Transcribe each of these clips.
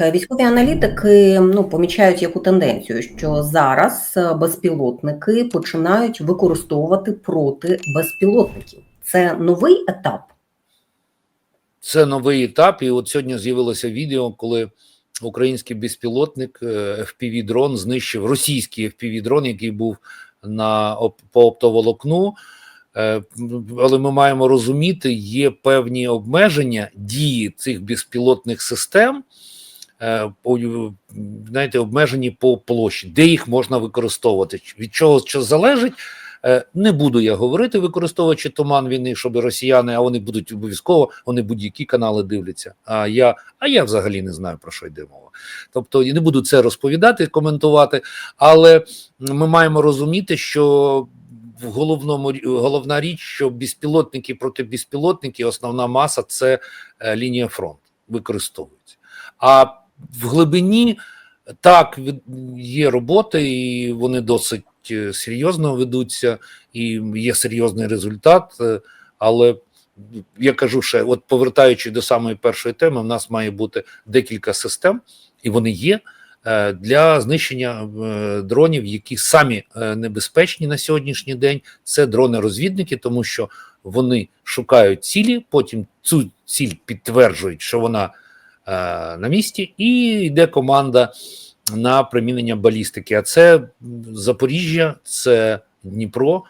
Військові аналітики ну помічають яку тенденцію, що зараз е, безпілотники починають використовувати проти безпілотників. Це новий етап. Це новий етап. І от сьогодні з'явилося відео, коли український безпілотник е, FPV-дрон знищив російський FPV-дрон, який був на по оптоволокну. Е, Але ми маємо розуміти, є певні обмеження дії цих безпілотних систем. Е, по- Знаєте, обмежені по площі, де їх можна використовувати. Від чого що залежить, Е, Не буду я говорити, використовуючи туман війни, щоб росіяни, а вони будуть обов'язково, вони будь-які канали дивляться. А я, а я взагалі не знаю про що йде мова. Тобто я не буду це розповідати, коментувати, але ми маємо розуміти, що в головному головна річ, що безпілотники проти безпілотників, основна маса це е, лінія фронту використовується. А в глибині так є роботи, і вони досить е, серйозно ведуться, і є серйозний результат. е, Але я кажу ще, от повертаючи до самої першої теми, в нас має бути декілька систем, і вони є е, для знищення дронів, які самі небезпечні на сьогоднішній день. Це дрони-розвідники, тому що вони шукають цілі, потім цю ціль підтверджують, що вона на місці, і йде команда на примінення балістики. А це Запоріжжя, це Дніпро,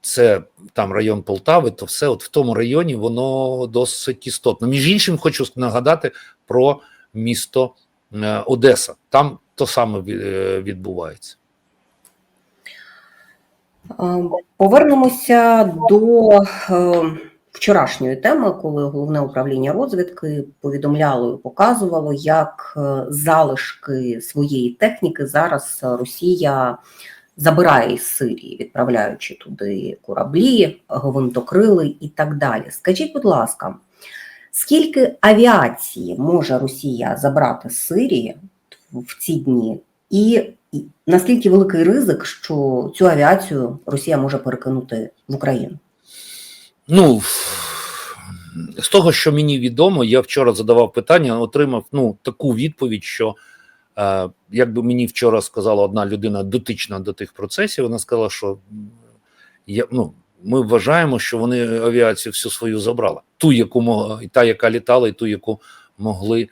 це там район Полтави, то все от в тому районі воно досить істотно. Між іншим, хочу нагадати про місто е, Одеса. Там то саме е, відбувається. Е, Повернемося до е, вчорашньої теми, коли головне управління розвідки повідомляло і показувало, як е, залишки своєї техніки зараз Росія забирає із Сирії, відправляючи туди кораблі, гвинтокрили і так далі. Скажіть, будь ласка, скільки авіації може Росія забрати з Сирії в ці дні? І і наскільки великий ризик, що цю авіацію Росія може перекинути в Україну? Ну з того, що мені відомо, я вчора задавав питання, отримав ну таку відповідь, що е, якби мені вчора сказала одна людина дотична до тих процесів, вона сказала, що я, ну, ми вважаємо, що вони авіацію всю свою забрали. Ту, яку могла, і та, яка літала, і ту, яку могли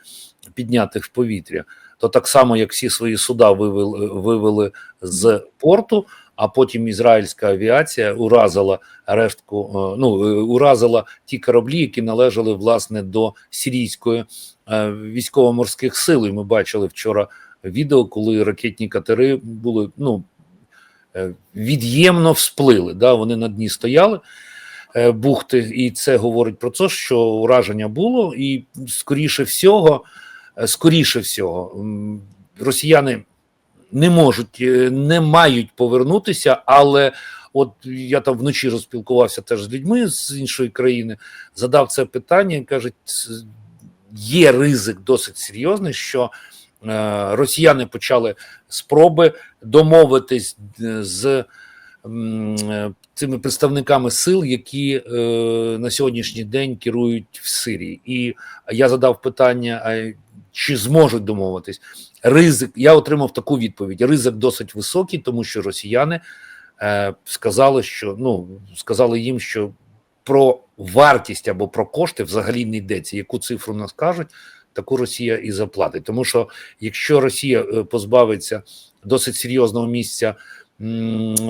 підняти в повітря. То так само, як всі свої суда вивели, вивели з порту, а потім ізраїльська авіація уразила рештку, е, ну е, уразила ті кораблі, які належали власне до сирійської е, військово-морських сил. І ми бачили вчора відео, коли ракетні катери були ну від'ємно всплили. Да, вони на дні стояли. Бухти, і це говорить про те, що ураження було, і скоріше всього, скоріше всього, росіяни не можуть, е, не мають повернутися, але от я там вночі розпілкувався теж з людьми з іншої країни, задав це питання і кажуть, є ризик досить серйозний, що е, росіяни почали спроби домовитись е, з цими представниками сил, які е, на сьогоднішній день керують в Сирії. І я задав питання: а чи зможуть домовитись? Ризик, я отримав таку відповідь: ризик досить високий, тому що росіяни е, сказали, що ну сказали їм, що про вартість або про кошти взагалі не йдеться. Яку цифру нас кажуть, таку Росія і заплатить. Тому що якщо Росія е, позбавиться досить серйозного місця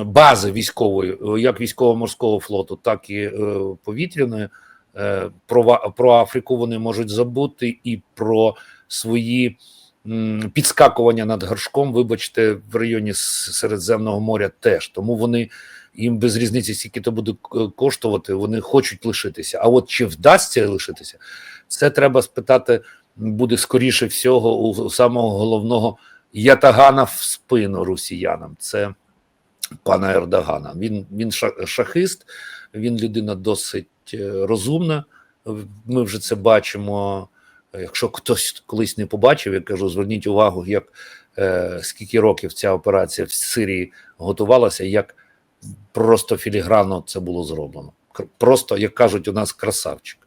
бази військової, е, як військово-морського флоту, так і е, повітряної, е, про, про Африку вони можуть забути і про свої підскакування над горшком, вибачте, в районі Середземного моря теж. Тому вони їм без різниці, скільки то буде коштувати, вони хочуть лишитися. А от чи вдасться лишитися, це треба спитати буде скоріше всього у самого головного ятагана в спину росіянам. Це пана Ердогана. Він, він ша- шахист, він людина досить е, розумна. Ми вже це бачимо. Якщо хтось колись не побачив, я кажу, зверніть увагу, як е, скільки років ця операція в Сирії готувалася, як просто філігранно це було зроблено. Просто, як кажуть, у нас красавчик.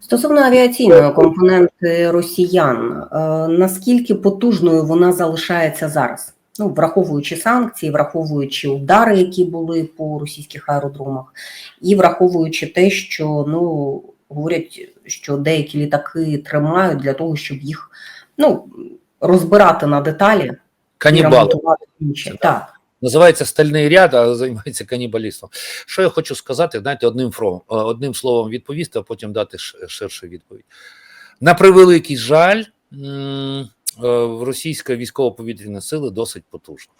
Стосовно авіаційної компоненти росіян, е, наскільки потужною вона залишається зараз? Ну, враховуючи санкції, враховуючи удари, які були по російських аеродромах, і враховуючи те, що ну говорять, що деякі літаки тримають для того, щоб їх ну розбирати на деталі і Канібал. інші. Так. Називається стальний ряд, а займається канібалістом. Що я хочу сказати, знаєте, одним фром, е, одним словом відповісти, а потім дати ширшу відповідь. На превеликий жаль, е, російська військово-повітряна сили досить потужна.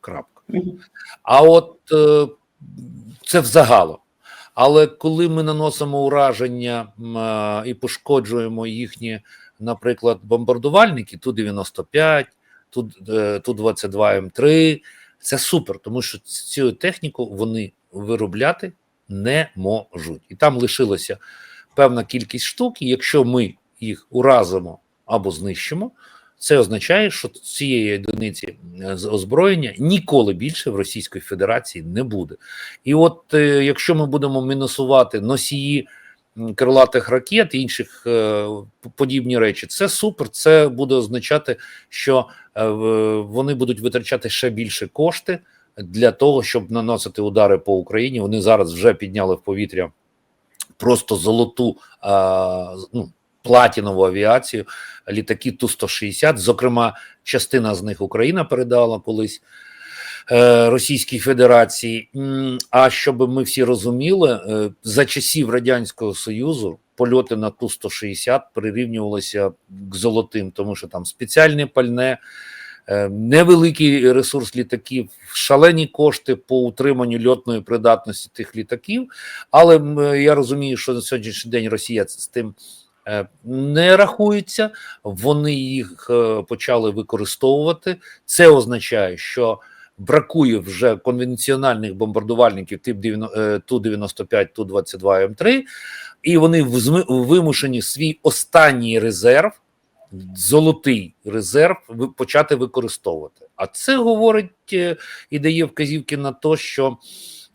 Крапка. А от е, це взагалом. Але коли ми наносимо ураження е, і пошкоджуємо їхні, наприклад, бомбардувальники, Ту-95, Ту- е, Ту-22М3, це супер, тому що цю техніку вони виробляти не можуть. І там лишилося певна кількість штук, і якщо ми їх уразимо або знищимо, це означає, що цієї одиниці е, з озброєння ніколи більше в Російської Федерації не буде. І от е, якщо ми будемо мінусувати носії крилатих ракет і інших е, подібні речі, це супер. Це буде означати, що вони будуть витрачати ще більше кошти для того, щоб наносити удари по Україні. Вони зараз вже підняли в повітря просто золоту ну, платінову авіацію, літаки Ту-160. Зокрема, частина з них Україна передала колись. е, Російській Федерації, а щоб ми всі розуміли, е, за часів Радянського Союзу польоти на Ту-160 прирівнювалися к золотим, тому що там спеціальне пальне, е, невеликий ресурс літаків, шалені кошти по утриманню льотної придатності тих літаків. Але я розумію, що на сьогоднішній день Росія з тим не рахується, вони їх е, почали використовувати. Це означає, що бракує вже конвенціональних бомбардувальників тип 90, е, Ту-95, Ту-22М3, і вони вимушені свій останній резерв, золотий резерв, почати використовувати. А це говорить е, і дає вказівки на те, що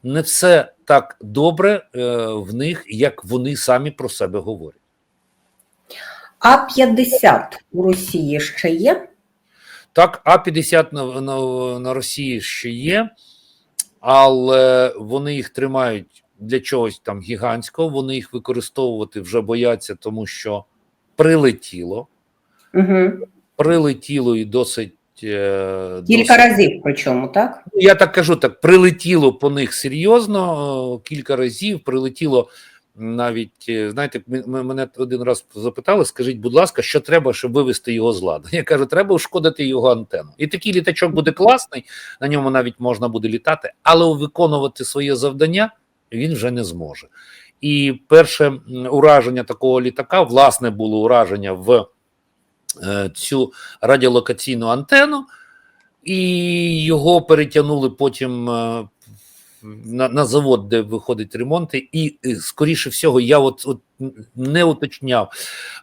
не все так добре е, в них, як вони самі про себе говорять. А-50 у Росії ще є. Так, А-50 на, на, на Росії ще є, але вони їх тримають для чогось там гігантського. Вони їх використовувати вже бояться, тому що прилетіло. Угу. Прилетіло і досить. е, Кілька досить- разів, причому, так? Я так кажу, так прилетіло по них серйозно е, кілька разів. Прилетіло навіть, е, знаєте, мене один раз запитали: скажіть, будь ласка, що треба, щоб вивести його з ладу? Я кажу, треба ушкодити його антенну. І такий літачок буде класний, на ньому навіть можна буде літати, але виконувати своє завдання він вже не зможе. І перше ураження такого літака, власне, було ураження в е, цю радіолокаційну антенну, і його перетягнули потім е, на, на завод, де виходить ремонти, і е, скоріше всього, я от, от не уточняв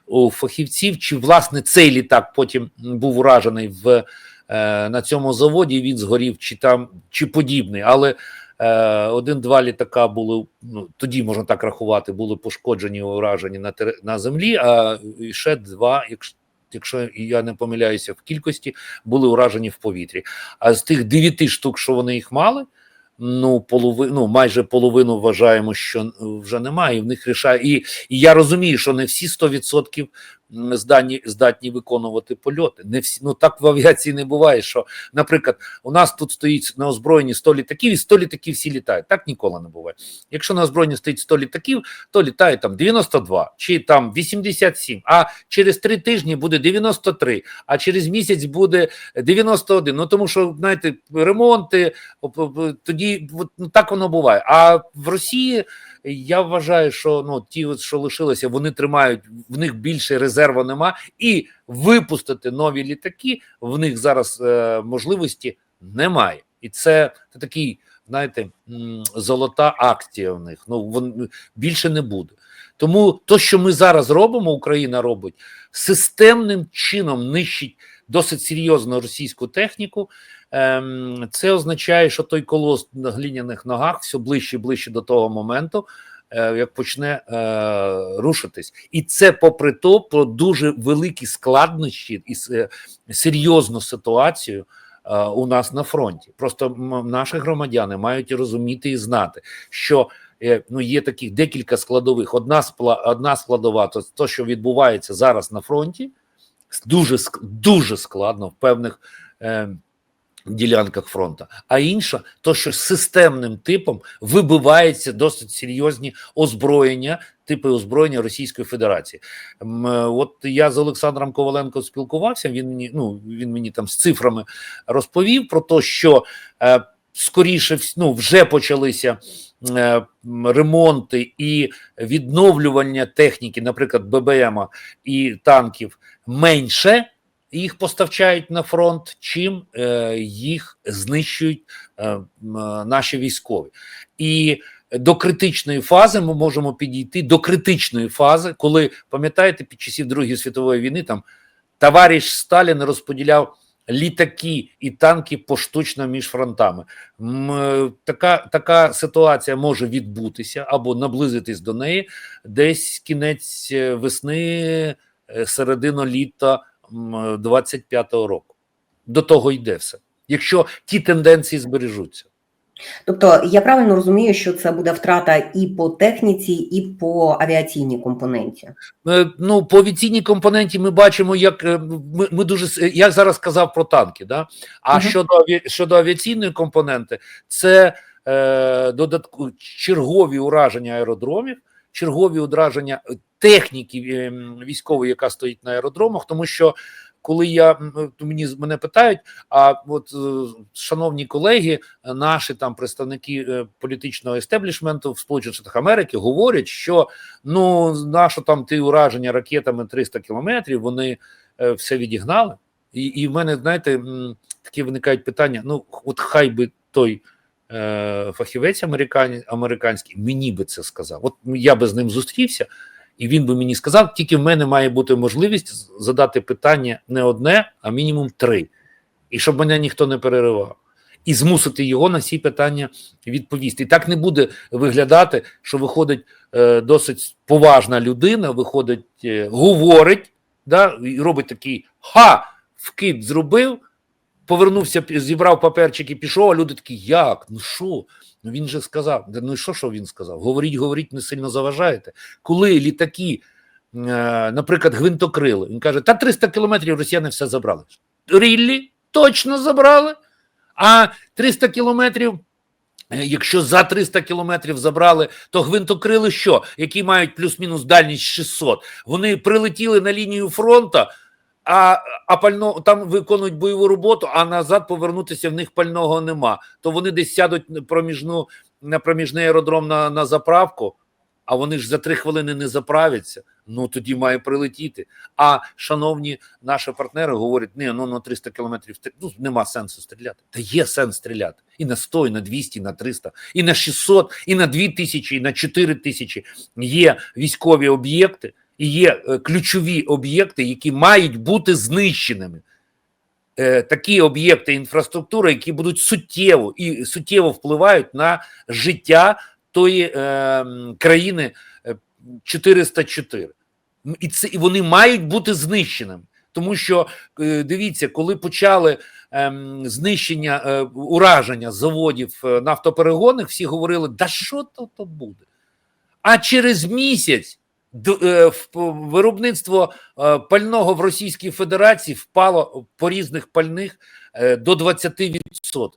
у фахівців, чи власне цей літак потім був уражений в е, на цьому заводі. Він згорів, чи там чи подібний, але. е, Один-два літака були ну тоді можна так рахувати, були пошкоджені уражені на тере- на землі. А ще два, якщо якщо я не помиляюся в кількості, були уражені в повітрі. А з тих дев'яти штук, що вони їх мали, ну полови, ну майже половину вважаємо, що вже немає. І в них рішає. І, і я розумію, що не всі 100% м, здатні, виконувати польоти. Не всі ну так в авіації не буває. Що, наприклад, у нас тут стоїть на озброєнні 100 літаків, і 100 літаків всі літають. Так ніколи не буває. Якщо на озброєнні стоїть 100 літаків, то літає там 92 чи там 87, а через три тижні буде 93, а через місяць буде 91. Ну тому що знаєте, ремонти тоді ну, так воно буває. А в Росії я вважаю, що ну ті, що лишилися, вони тримають в них більше резерву нема, і випустити нові літаки в них зараз е, можливості немає. І це, це такий, знаєте, золота акція в них. Ну вон більше не буде. Тому то, що ми зараз робимо, Україна робить системним чином нищить досить серйозно російську техніку. Ем, це означає, що той колос на глиняних ногах все ближче і ближче до того моменту, е, як почне е, рушитись, і це попри то про дуже великі складнощі і е, серйозну ситуацію у нас на фронті. Просто наші громадяни мають розуміти і знати, що ну є таких декілька складових. Одна спла- одна складова, то то, що відбувається зараз на фронті, дуже дуже складно в певних. Е, Ділянках фронту, а інша, то що системним типом вибивається досить серйозні озброєння, типи озброєння Російської Федерації. Е, От я з Олександром Коваленко спілкувався. Він мені ну він мені там з цифрами розповів про те, що е, скоріше ну, вже почалися е, ремонти і відновлювання техніки, наприклад, ББМ і танків менше. Їх поставчають на фронт, чим е, їх знищують е, е, наші військові. І до критичної фази ми можемо підійти до критичної фази, коли пам'ятаєте, під часів Другої світової війни там товариш Сталін розподіляв літаки і танки поштучно між фронтами. Така, така ситуація може відбутися або наблизитись до неї десь кінець весни, середина літа 25-го року. До того йде все. Якщо ті тенденції збережуться. Тобто я правильно розумію, що це буде втрата і по техніці, і по авіаційній компоненті. Е, Ну, по авіаційній компоненті ми бачимо, як е, ми, ми дуже я зараз сказав про танки. Да? А Мгм. щодо щодо авіаційної компоненти, це е, додатку чергові ураження аеродромів, чергові ураження е, техніки е, військової, яка стоїть на аеродромах, тому що. Коли я м, мені мене питають, а от е, шановні колеги, наші там представники е, політичного естеблішменту в Сполучених Штатах Америки говорять, що ну нащо там ті ураження ракетами 300 кілометрів, вони все відігнали. І, і в мене, знаєте, такі виникають питання: ну, от хай би той фахівець американський мені би це сказав. От я би з ним зустрівся, і він би мені сказав, тільки в мене має бути можливість задати питання не одне, а мінімум три. І щоб мене ніхто не переривав. І змусити його на ці питання відповісти. І так не буде виглядати, що виходить е, досить поважна людина, виходить, е, говорить, да, і робить такий ха, вкид зробив, повернувся, зібрав паперчики, пішов, а люди такі, як? Ну що? Ну він же сказав. Ну і що, що він сказав? Говоріть, говоріть, не сильно заважаєте. Коли літаки, е, наприклад, гвинтокрили, він каже, та 300 кілометрів росіяни все забрали. Ріллі? Точно забрали. А 300 кілометрів Е, Якщо за 300 кілометрів забрали, то гвинтокрили що? Які мають плюс-мінус дальність 600. Вони прилетіли на лінію фронту, а, а пально там виконують бойову роботу, а назад повернутися в них пального нема. То вони десь сядуть проміжну на проміжний аеродром на, на заправку, а вони ж за три хвилини не заправляться. Ну тоді має прилетіти. А шановні наші партнери говорять: ні, ну на 300 кілометрів ну, нема сенсу стріляти. Та є сенс стріляти і на 100, і на 200, і на 300, і на 600, і на 2000, і на 4000. Є військові об'єкти, є е, ключові об'єкти, які мають бути знищеними. Е, Такі об'єкти інфраструктури, які будуть суттєво і суттєво впливають на життя тої е, країни е, 404. І це і вони мають бути знищеними. Тому що е, дивіться, коли почали ем, знищення е, ураження заводів е, нафтоперегонних, всі говорили: да що то, буде? А через місяць е, виробництво е, пального в Російській Федерації впало по різних пальних е, до 20%.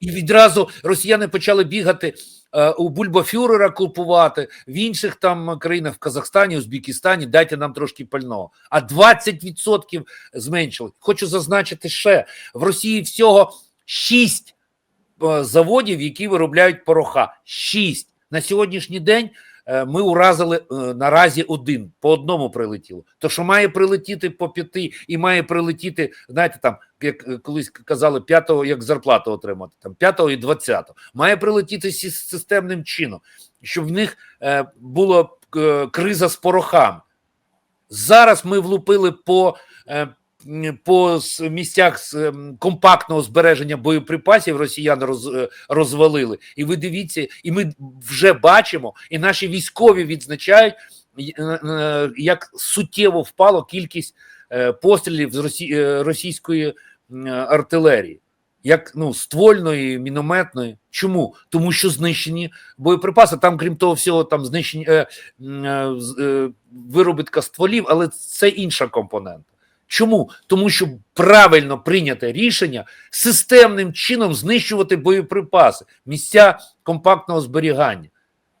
І відразу росіяни почали бігати е, у Бульбафюрера купувати в інших там країнах в Казахстані, Узбекистані. Дайте нам трошки пального. А 20% зменшили. Хочу зазначити ще в Росії всього 6 е, заводів, які виробляють пороха. 6. на сьогоднішній день. Е, Ми уразили е, наразі один, по одному прилетіло. То, що має прилетіти по п'яти, і має прилетіти, знаєте, там, як е, колись казали, п'ятого, як зарплату отримати, там п'ятого і двадцятого, має прилетіти системним чином, щоб в них була криза з порохами. Зараз ми влупили по по місцях ем, компактного збереження боєприпасів росіян роз, е, розвалили. І ви дивіться, і ми вже бачимо, і наші військові відзначають, е, е, як суттєво впало кількість пострілів з росі, російської артилерії. Як ну ствольної, мінометної. Чому? Тому що знищені боєприпаси. Там, крім того, всього, там знищені е, е, виробітка стволів, але це інша компонента. Чому? Тому що правильно прийняте рішення системним чином знищувати боєприпаси, місця компактного зберігання.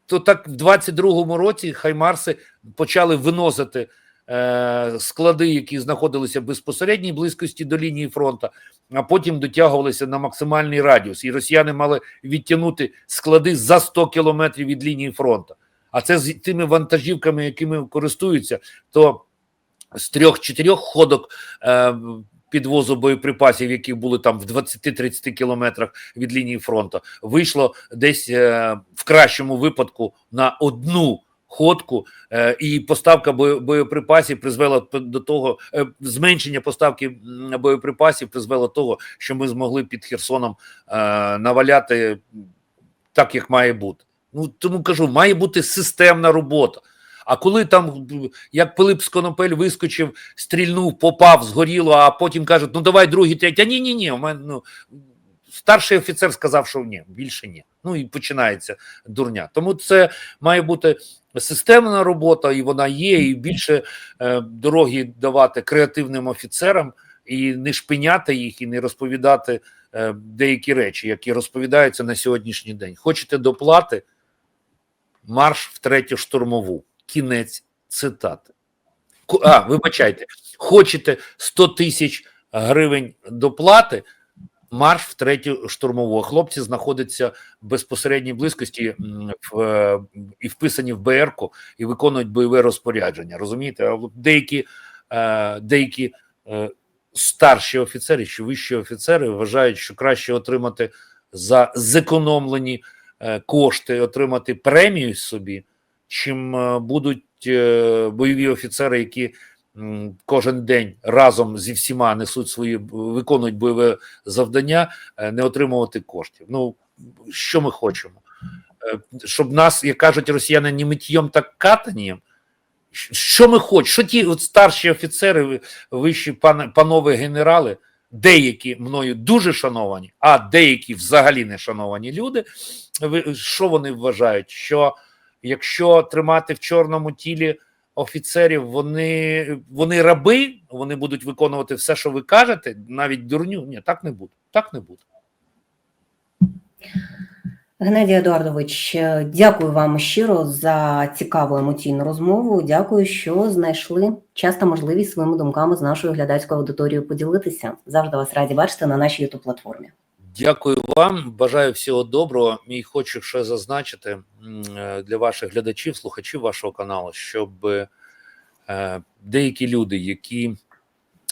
То так в 22-му році Хаймарси почали виносити е, склади, які знаходилися в безпосередній близькості до лінії фронту, а потім дотягувалися на максимальний радіус. І росіяни мали відтягнути склади за 100 кілометрів від лінії фронту. А це з тими вантажівками, якими користуються, то з трьох-чотирьох ходок е, підвозу боєприпасів, які були там в 20-30 кілометрах від лінії фронту, вийшло десь е, в кращому випадку на одну ходку, е, і поставка боєприпасів призвела до того, е, зменшення поставки боєприпасів призвело до того, що ми змогли під Херсоном е, наваляти так, як має бути. Ну тому кажу, має бути системна робота. А коли там, як Пилип Сконопель вискочив, стрільнув, попав, згоріло, а потім кажуть, ну давай другий, третій. А ні, ні, ні. У мене ну старший офіцер сказав, що ні, більше ні. Ну і починається дурня. Тому це має бути системна робота, і вона є, і більше е, дороги давати креативним офіцерам, і не шпиняти їх, і не розповідати е, деякі речі, які розповідаються на сьогоднішній день. Хочете доплати? Марш в третю штурмову. Кінець цитати. А, вибачайте, хочете 100 тисяч гривень доплати, марш в третю штурмову. Хлопці знаходяться в безпосередній близькості в, е, і вписані в БР-ку і виконують бойове розпорядження. Розумієте? Деякі, е, деякі е, старші офіцери чи вищі офіцери вважають, що краще отримати за зекономлені кошти, отримати премію собі, чим е, будуть е, бойові офіцери, які кожен день разом зі всіма несуть свої виконують бойове завдання, е, не отримувати коштів. Ну що ми хочемо? Щоб нас, як кажуть росіяни, не миттєм так катанням. Що ми хочемо? Що ті от старші офіцери, вищі пан, панове генерали, деякі мною дуже шановані, а деякі взагалі не шановані люди. Що вони вважають? Що якщо тримати в чорному тілі офіцерів, вони, вони раби, вони будуть виконувати все, що ви кажете, навіть дурню. Ні, так не буде. Так не буде. Геннадій Едуардович, е, дякую вам щиро за цікаву емоційну розмову. Дякую, що знайшли час та можливість своїми думками з нашою глядацькою аудиторією поділитися. Завжди вас раді бачити на нашій youtube платформі. Дякую вам, бажаю всього доброго. І хочу ще зазначити е, для ваших глядачів, слухачів вашого каналу, щоб е, деякі люди, які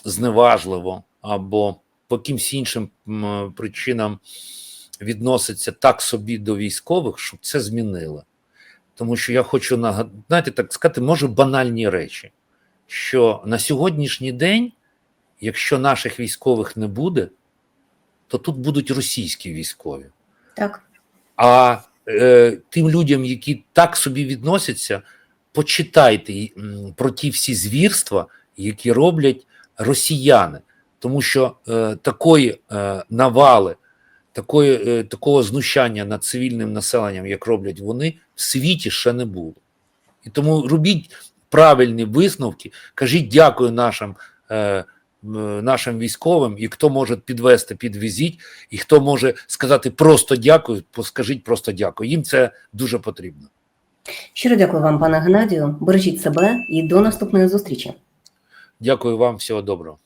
зневажливо або по якимсь іншим причинам відносяться так собі до військових, щоб це змінило. Тому що я хочу нагадати, так сказати, може банальні речі, що на сьогоднішній день, якщо наших військових не буде, то тут будуть російські військові. Так, А е, тим людям, які так собі відносяться, почитайте про ті всі звірства, які роблять росіяни, тому що е, такої е, навали, такої, е, такого знущання над цивільним населенням, як роблять вони, в світі ще не було. І тому робіть правильні висновки, кажіть дякую нашим. Е, Нашим військовим, і хто може підвести, підвезіть, і хто може сказати просто дякую, скажіть просто дякую. Їм це дуже потрібно. щиро дякую вам, пане Геннадію. Бережіть себе і до наступної зустрічі. Дякую вам, всього доброго.